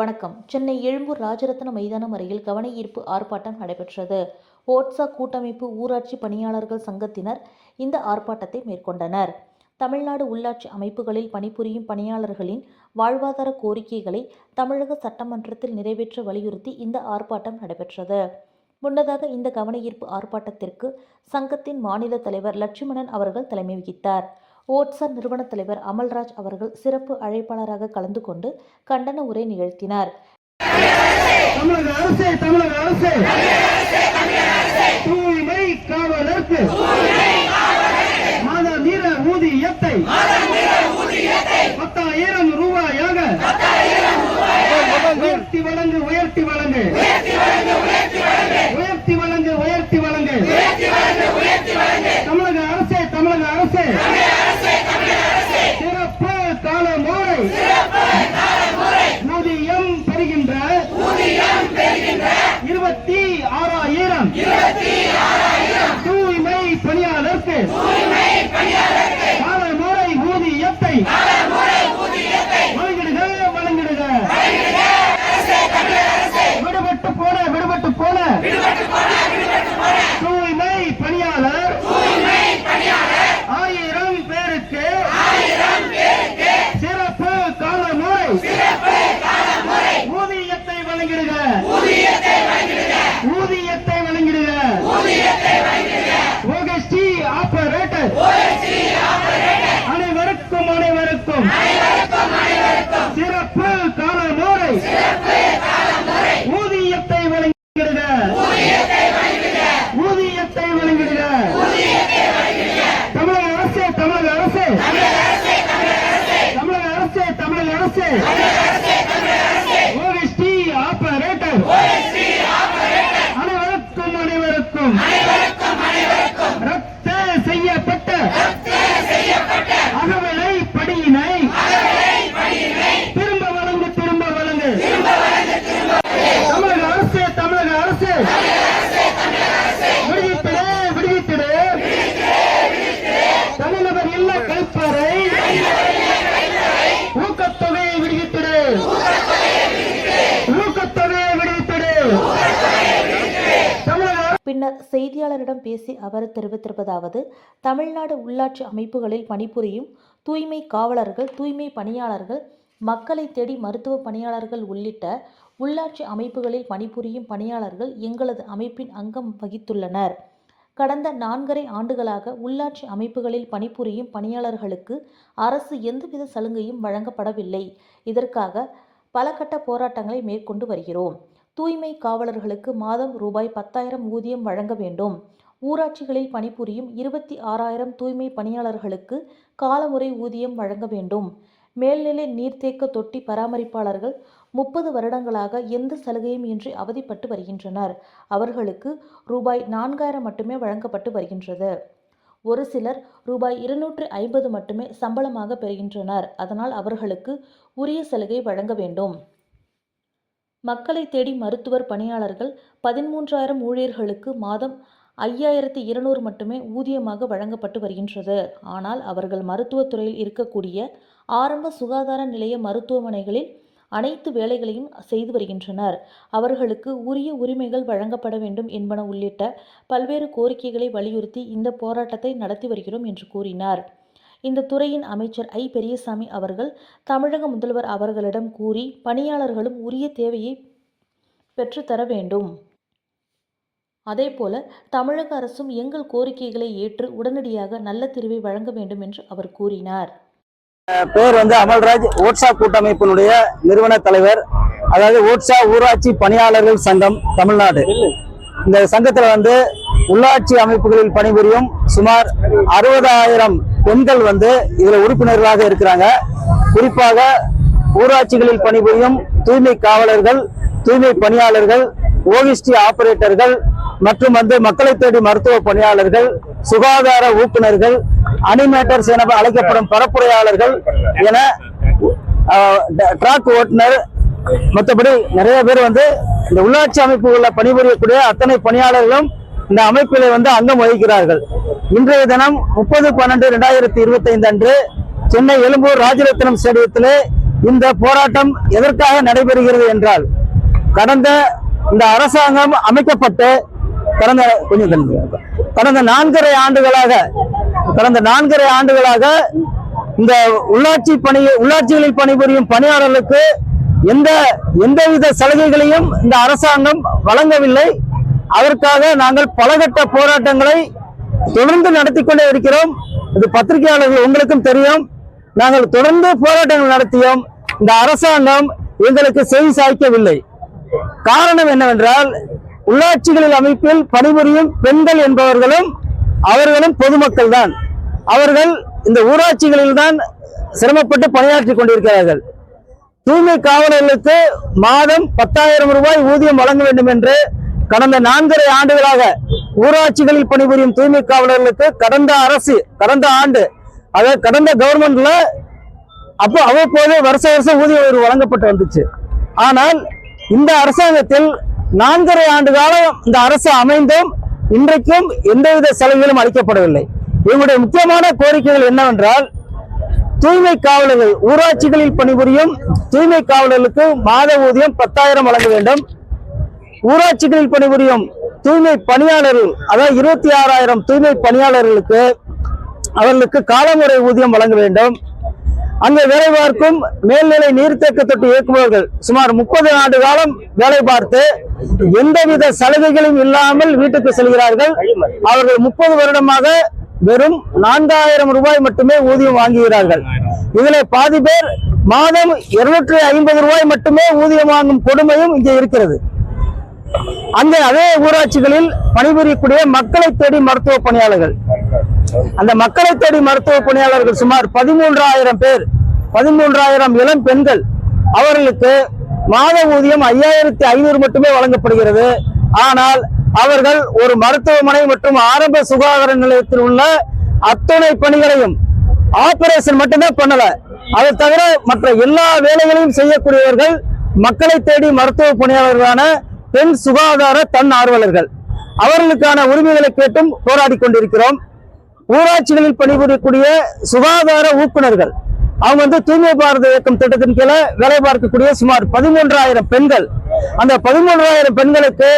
வணக்கம். சென்னை எழும்பூர் ராஜரத்ன மைதானம் அருகில் கவன ஈர்ப்பு ஆர்ப்பாட்டம் நடைபெற்றது. ஓட்சா கூட்டமைப்பு ஊராட்சி பணியாளர்கள் சங்கத்தினர் இந்த ஆர்ப்பாட்டத்தை மேற்கொண்டனர். தமிழ்நாடு உள்ளாட்சி அமைப்புகளில் பணிபுரியும் பணியாளர்களின் வாழ்வாதார கோரிக்கைகளை தமிழக சட்டமன்றத்தில் நிறைவேற்ற வலியுறுத்தி இந்த ஆர்ப்பாட்டம் நடைபெற்றது. முன்னதாக இந்த கவன ஈர்ப்பு ஆர்ப்பாட்டத்திற்கு சங்கத்தின் மாநில தலைவர் லட்சுமணன் அவர்கள் தலைமை வகித்தார். ஓட்சன் நிறுவன தலைவர் அமல்ராஜ் அவர்கள் சிறப்பு அழைப்பாளராக கலந்து கொண்டு கண்டன உரை நிகழ்த்தினார். தமிழக அரசு தமிழக அரசு. தூய்மை காவலருக்கு. ஊதியத்தை Wait! பின்னர் செய்தியாளரிடம் பேசி அவர் தெரிவித்திருப்பதாவது தமிழ்நாடு உள்ளாட்சி அமைப்புகளில் பணிபுரியும் தூய்மை காவலர்கள் தூய்மை பணியாளர்கள் மக்களை தேடி மருத்துவ பணியாளர்கள் உள்ளிட்ட உள்ளாட்சி அமைப்புகளில் பணிபுரியும் பணியாளர்கள் எங்களது அமைப்பின் அங்கம் வகித்துள்ளனர். கடந்த நான்கரை ஆண்டுகளாக உள்ளாட்சி அமைப்புகளில் பணிபுரியும் பணியாளர்களுக்கு அரசு எந்தவித சலுகையும் வழங்கப்படவில்லை. இதற்காக பல கட்ட போராட்டங்களை மேற்கொண்டு வருகிறோம். தூய்மை காவலர்களுக்கு மாதம் ரூபாய் பத்தாயிரம் ஊதியம் வழங்க வேண்டும். ஊராட்சிகளில் பணிபுரியும் இருபத்தி ஆறாயிரம் தூய்மை பணியாளர்களுக்கு காலமுறை ஊதியம் வழங்க வேண்டும். மேல்நிலை நீர்த்தேக்க தொட்டி பராமரிப்பாளர்கள் முப்பது வருடங்களாக எந்த சலுகையும் இன்றி அவதிப்பட்டு வருகின்றனர். அவர்களுக்கு ரூபாய் நான்காயிரம் மட்டுமே வழங்கப்பட்டு வருகின்றது. ஒரு சிலர் ரூபாய் இருநூற்று ஐம்பது மட்டுமே சம்பளமாக பெறுகின்றனர். அதனால் அவர்களுக்கு உரிய சலுகை வழங்க வேண்டும். மக்களை தேடி மருத்துவர் பணியாளர்கள் பதிமூன்றாயிரம் ஊழியர்களுக்கு மாதம் ஐயாயிரத்தி இருநூறு மட்டுமே ஊதியமாக வழங்கப்பட்டு வருகின்றது. ஆனால் அவர்கள் மருத்துவத்துறையில் இருக்கக்கூடிய ஆரம்ப சுகாதார நிலைய மருத்துவமனைகளில் அனைத்து வேலைகளையும் செய்து வருகின்றனர். அவர்களுக்கு உரிய உரிமைகள் வழங்கப்பட வேண்டும் என்பன உள்ளிட்ட பல்வேறு கோரிக்கைகளை வலியுறுத்தி இந்த போராட்டத்தை நடத்தி வருகிறோம் என்று கூறினார். இந்த துறையின் அமைச்சர் ஐ. பெரியசாமி அவர்கள் தமிழக முதல்வர் அவர்களிடம் கூறி பணியாளர்களும் உரிய தேவையை பெற்றுத்தர வேண்டும். அதேபோல தமிழக அரசும் எங்கள் கோரிக்கைகளை ஏற்று உடனடியாக நல்ல தீர்வை வழங்க வேண்டும் என்று அவர் கூறினார். பேர் வந்து அமல்ராஜ் ஓட்ஸா கூட்டமைப்பினுடைய நிறுவன தலைவர். அதாவது ஓட்ஸா ஊராட்சி பணியாளர்கள் சங்கம் தமிழ்நாடு. இந்த சங்கத்தில் வந்து உள்ளாட்சி அமைப்புகளில் பணிபுரியும் சுமார் அறுபதாயிரம் பெண்கள் வந்து இதுல உறுப்பினர்களாக இருக்கிறாங்க. குறிப்பாக ஊராட்சிகளில் பணிபுரியும் தூய்மை காவலர்கள் தூய்மை பணியாளர்கள் ஓவிஸ்டி ஆபரேட்டர்கள் மற்றும் வந்து மக்களை தேடி மருத்துவ பணியாளர்கள் சுகாதார ஊக்குநர்கள் அனிமேட்டர்ஸ் என அழைக்கப்படும் பரப்புரையாளர்கள் என டிராக் ஓட்டுநர் மற்றபடி நிறைய பேர் வந்து இந்த உள்ளாட்சி அமைப்புகளில் பணிபுரியக்கூடிய அத்தனை பணியாளர்களும் இந்த அமைப்பில் வந்து அங்கம் வகிக்கிறார்கள். இன்றைய தினம் முப்பது பன்னெண்டு ரெண்டாயிரத்தி இருபத்தி ஐந்து அன்று சென்னை எழும்பூர் ராஜரத்னம் ஸ்டேடியத்திலே இந்த போராட்டம் எதற்காக நடைபெறுகிறது என்றால் கடந்த இந்த அரசாங்கம் அமைக்கப்பட்டு கடந்த கொஞ்சம் கடந்த நான்கரை ஆண்டுகளாக கடந்த நான்கரை ஆண்டுகளாக இந்த உள்ளாட்சி பணி உள்ளாட்சிகளில் பணிபுரியும் பணியாளர்களுக்கு எந்த எந்தவித சலுகைகளையும் இந்த அரசாங்கம் வழங்கவில்லை. அதற்காக நாங்கள் பலகட்ட போராட்டங்களை தொடர்ந்து நடத்தி கொண்டே இருக்கிறோம். இது பத்திரிகையாளர்கள் உங்களுக்கும் தெரியும். நாங்கள் தொடர்ந்து போராட்டங்கள் நடத்தியோம். இந்த அரசாங்கம் எங்களுக்கு செவி சாய்க்கவில்லை. காரணம் என்னவென்றால் உள்ளாட்சிகளில் அமைப்பில் பணிபுரியும் பெண்கள் என்பவர்களும் அவர்களும் பொதுமக்கள் தான் அவர்கள் இந்த ஊராட்சிகளில் தான் சிரமப்பட்டு பணியாற்றி கொண்டிருக்கிறார்கள். தூய்மை காவலர்களுக்கு மாதம் பத்தாயிரம் ரூபாய் ஊதியம் வழங்க வேண்டும் என்று கடந்த நான்கரை ஆண்டுகளாக ஊராட்சிகளில் பணிபுரியும் தூய்மை காவலர்களுக்கு கடந்த அரசு கடந்த ஆண்டு அதாவது கடந்த கவர்மெண்ட்ல அப்போ அவ்வப்போது வருஷ வருஷம் ஊதிய உயர்வு வழங்கப்பட்டு வந்துச்சு. ஆனால் இந்த அரசாங்கத்தில் நான்கரை ஆண்டு காலம் இந்த அரசு அமைந்தும் இன்றைக்கும் எந்தவித சலுகைகளும் அளிக்கப்படவில்லை. இவங்களுடைய முக்கியமான கோரிக்கைகள் என்னவென்றால் தூய்மை காவலர்கள் ஊராட்சிகளில் பணிபுரியும் தூய்மை காவலர்களுக்கு மாத ஊதியம் பத்தாயிரம் வழங்க வேண்டும். ஊராட்சிகளில் பணிபுரியும் தூய்மை பணியாளர்கள் அதாவது இருபத்தி ஆறாயிரம் தூய்மை பணியாளர்களுக்கு அவர்களுக்கு காலமுறை ஊதியம் வழங்க வேண்டும். அங்கே வேலை பார்க்கும் மேல்நிலை நீர்த்தேக்க தொட்டு இயக்குபவர்கள் சுமார் முப்பது ஆண்டு காலம் வேலை பார்த்து எந்தவித சலுகைகளும் இல்லாமல் வீட்டுக்கு செல்கிறார்கள். அவர்கள் முப்பது வருடமாக வெறும் நான்காயிரம் ரூபாய் மட்டுமே ஊதியம் வாங்குகிறார்கள். இதுல பாதி பேர் மாதம் இருநூற்றி ஐம்பது ரூபாய் மட்டுமே ஊதியம் வாங்கும் கொடுமையும் இங்கே இருக்கிறது. அந்த அதே ஊராட்சிகளில் பணிபுரியக்கூடிய மக்களை தேடி மருத்துவ பணியாளர்கள். அந்த மக்களை தேடி மருத்துவ பணியாளர்கள் சுமார் பதிமூன்றாயிரம் பேர் பதிமூன்றாயிரம் இளம் பெண்கள். அவர்களுக்கு மாத ஊதியம் ஐயாயிரத்தி ஐநூறு மட்டுமே வழங்கப்படுகிறது. ஆனால் அவர்கள் ஒரு மருத்துவமனை மற்றும் ஆரம்ப சுகாதார நிலையத்தில் உள்ள அத்துணை பணிகளையும் ஆபரேஷன் மட்டும்தான் பண்ணல. அதை தவிர மற்ற எல்லா வேலைகளையும் செய்யக்கூடியவர்கள் மக்களை தேடி மருத்துவ பணியாளர்களான பெண் சுகாதார தன் ஆர்வலர்கள். அவர்களுக்கான உரிமைகளை கேட்டும் போராடி கொண்டிருக்கிறோம். ஊராட்சிகளில் பணிபுரியக்கூடிய சுகாதார ஊக்குனர்கள் அவங்க வந்து தூய்மை பாரத இயக்கம் திட்டத்தின் கீழே வேலை பார்க்கக்கூடிய சுமார் பதிமூன்றாயிரம் பெண்கள். அந்த பதிமூன்றாயிரம் பெண்களுக்கு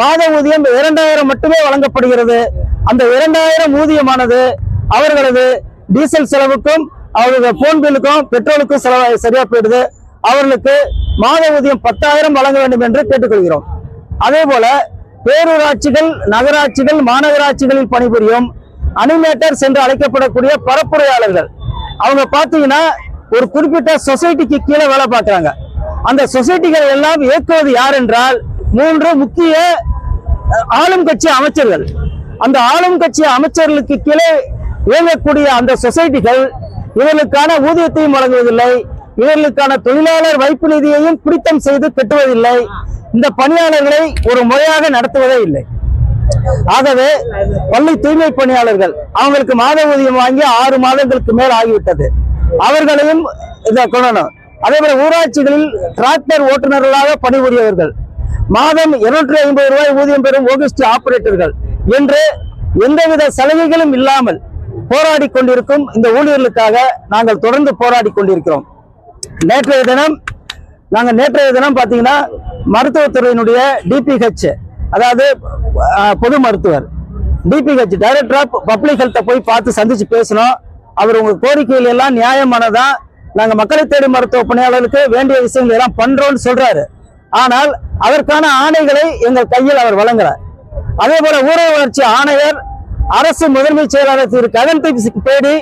மாத ஊதியம் இரண்டாயிரம் மட்டுமே வழங்கப்படுகிறது. அந்த இரண்டாயிரம் ஊதியமானது அவர்களது டீசல் செலவுக்கும் அவர்களது போன் பில்லுக்கும் பெட்ரோலுக்கும் செலவாக சரியா போயிடுது. அவர்களுக்கு மாத ஊதியம் பத்தாயிரம் வழங்க வேண்டும் என்று கேட்டுக்கொள்கிறோம். அதே போல பேரூராட்சிகள் நகராட்சிகள் மாநகராட்சிகளில் பணிபுரியும் அனிமேட்டர்ஸ் என்று அழைக்கப்படக்கூடிய பரப்புரையாளர்கள். அவங்க பார்த்தீங்கன்னா ஒரு குறிப்பிட்ட சொசைட்டிக்கு கீழே வேலை பார்க்கறாங்க. அந்த சொசைட்டிகளை எல்லாம் இயக்குவது யார் என்றால் மூன்று முக்கிய ஆளும் கட்சி அமைச்சர்கள். அந்த ஆளும் கட்சி அமைச்சர்களுக்கு கீழே இயங்கக்கூடிய அந்த சொசைட்டிகள் இவர்களுக்கான ஊதியத்தையும் வழங்குவதில்லை. இவர்களுக்கான தொழிலாளர் வைப்பு நிதியையும் பிடித்தம் செய்து கட்டுவதில்லை. இந்த பணியாளர்களை ஒரு முறையாக நடத்துவதே இல்லை. ஆகவே பள்ளி தூய்மை பணியாளர்கள் அவங்களுக்கு மாத ஊதியம் வாங்கி ஆறு மாதங்களுக்கு மேல் ஆகிவிட்டது. அவர்களையும் இதை கொள்ளணும். அதே போல ஊராட்சிகளில் டிராக்டர் ஓட்டுநர்களாக பணிபுரியவர்கள் மாதம் இருநூற்றி ஐம்பது ரூபாய் ஊதியம் பெறும் ஓகிஸ்டி ஆபரேட்டர்கள் என்று எந்தவித சலுகைகளும் இல்லாமல் போராடி கொண்டிருக்கும் இந்த ஊழியர்களுக்காக நாங்கள் தொடர்ந்து போராடி கொண்டிருக்கிறோம். நேற்றைய தினம் நாங்க நேற்றைய தினம் பாத்தீங்கன்னா மருத்துவத்துறையினுடைய டிபிஹெச் அதாவது பொது மருத்துவர். டிபிஹெச் டைரக்டர் ஆஃப் பப்ளிக் ஹெல்த்தை போய் பார்த்து சந்திச்சு பேசணும் அவர் உங்கள் கோரிக்கைகள் எல்லாம் நியாயமானதா நாங்க மக்களை தேடி மருத்துவ பணியாளர்களுக்கு வேண்டிய விஷயங்கள் எல்லாம் பண்றோம்னு சொல்றாரு. ஆனால் அதற்கான ஆணைகளை எங்கள் கையில் அவர் வழங்குறார். அதே போல ஊரக வளர்ச்சி ஆணையர் அரசு முதன்மை செயலாளர் திரு ககன்தீப் பேடி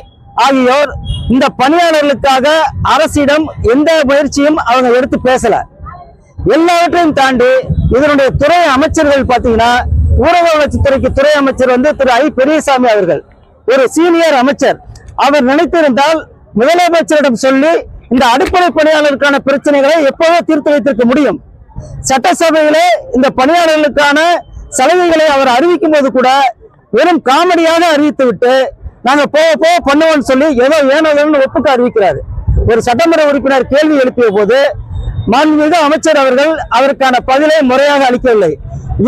ஆகியோர் இந்த பணியாளர்களுக்காக அரசிடம் எந்த முயற்சியும் அவங்க எடுத்து பேசல. எல்லாவற்றையும் தாண்டி இதனுடைய துறை அமைச்சர்கள் பாத்தீங்கன்னா ஊரக வளர்ச்சித்துறைக்கு துறை அமைச்சர் வந்து திரு ஐ. பெரியசாமி அவர்கள் ஒரு சீனியர் அமைச்சர். அவர் நினைத்திருந்தால் முதலமைச்சரிடம் சொல்லி இந்த அடிப்படை பணியாளருக்கான பிரச்சனைகளை எப்போதோ தீர்த்து வைத்திருக்க முடியும். சட்டசபையிலே இந்த பணியாளர்களுக்கான சலுகைகளை அவர் அறிவிக்கும் போது கூட வெறும் காமெடியாக அறிவித்து விட்டு நாங்க போக போக பண்ணுவோம்னு சொல்லி ஏதோ ஏனோ ஏனோன்னு ஒப்புக்கு அறிவிக்கிறாரு. ஒரு சட்டமன்ற உறுப்பினர் கேள்வி எழுப்பிய போது மாண்புமிகு அமைச்சர் அவர்கள் அவருக்கான பதிலை முறையாக அளிக்கவில்லை.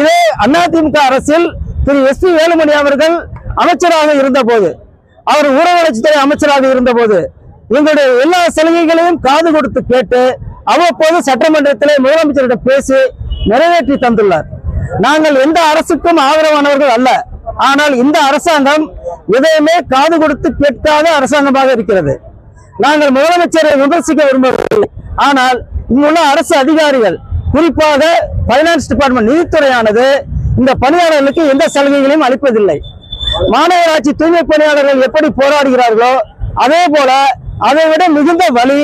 இதே அதிமுக அரசில் திரு எஸ் பி வேலுமணி அவர்கள் அமைச்சராக இருந்த போது அவர் ஊரக வளர்ச்சித்துறை அமைச்சராக இருந்தபோது எங்களுடைய எல்லா சலுகைகளையும் காது கொடுத்து கேட்டு அவ்வப்போது சட்டமன்றத்திலே முதலமைச்சரிடம் பேசி நிறைவேற்றி தந்துள்ளார். நாங்கள் எந்த அரசுக்கும் ஆதரவானவர்கள் அல்ல. ஆனால் இந்த அரசாங்கம் எதையுமே காது கொடுத்து கேட்காத அரசாங்கமாக இருக்கிறது. நாங்கள் முதலமைச்சரை விமர்சிக்க விரும்பவில்லை. ஆனால் இங்குள்ள அரசு அதிகாரிகள் குறிப்பாக பைனான்ஸ் டிபார்ட்மெண்ட் நிதித்துறையானது இந்த பணியாளர்களுக்கு எந்த சலுகைகளையும் அளிப்பதில்லை. மாநகராட்சி தூய்மை பணியாளர்கள் எப்படி போராடுகிறார்களோ அதே போல அதை விட மிகுந்த வழி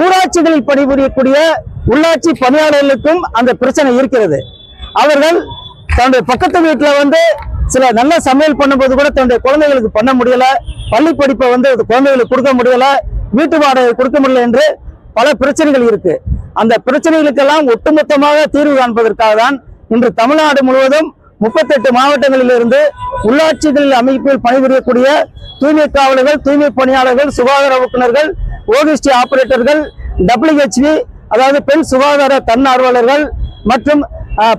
ஊராட்சிகளில் பணிபுரியக்கூடிய உள்ளாட்சி பணியாளர்களுக்கும் அந்த பிரச்சனை இருக்கிறது. அவர்கள் தன்னுடைய பக்கத்து வீட்டில் வந்து சில நல்ல சமையல் பண்ணும்போது கூட தன்னுடைய குழந்தைகளுக்கு பண்ண முடியல. பள்ளி படிப்பை வந்து அது குழந்தைகளுக்கு கொடுக்க முடியல. வீட்டு வாடகை கொடுக்க முடியல என்று பல பிரச்சனைகள் இருக்கு. அந்த பிரச்சனைகளுக்கெல்லாம் ஒட்டுமொத்தமாக தீர்வு காண்பதற்காக தான் இன்று தமிழ்நாடு முழுவதும் முப்பத்தெட்டு மாவட்டங்களிலிருந்து உள்ளாட்சிகளில் அமைப்பில் பணிபுரியக்கூடிய தூய்மை காவலர்கள் தூய்மை பணியாளர்கள் சுகாதார ஊக்குநர்கள் ஓகிஸ்டி ஆபரேட்டர்கள் டபிள்யூஹெச்வி அதாவது பெண் சுகாதார தன்னார்வலர்கள் மற்றும்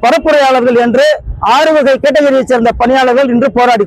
பரப்புரையாளர்கள் என்று ஆறு வகை கேட்டகரியைச் சேர்ந்த பணியாளர்கள் இன்று போராடி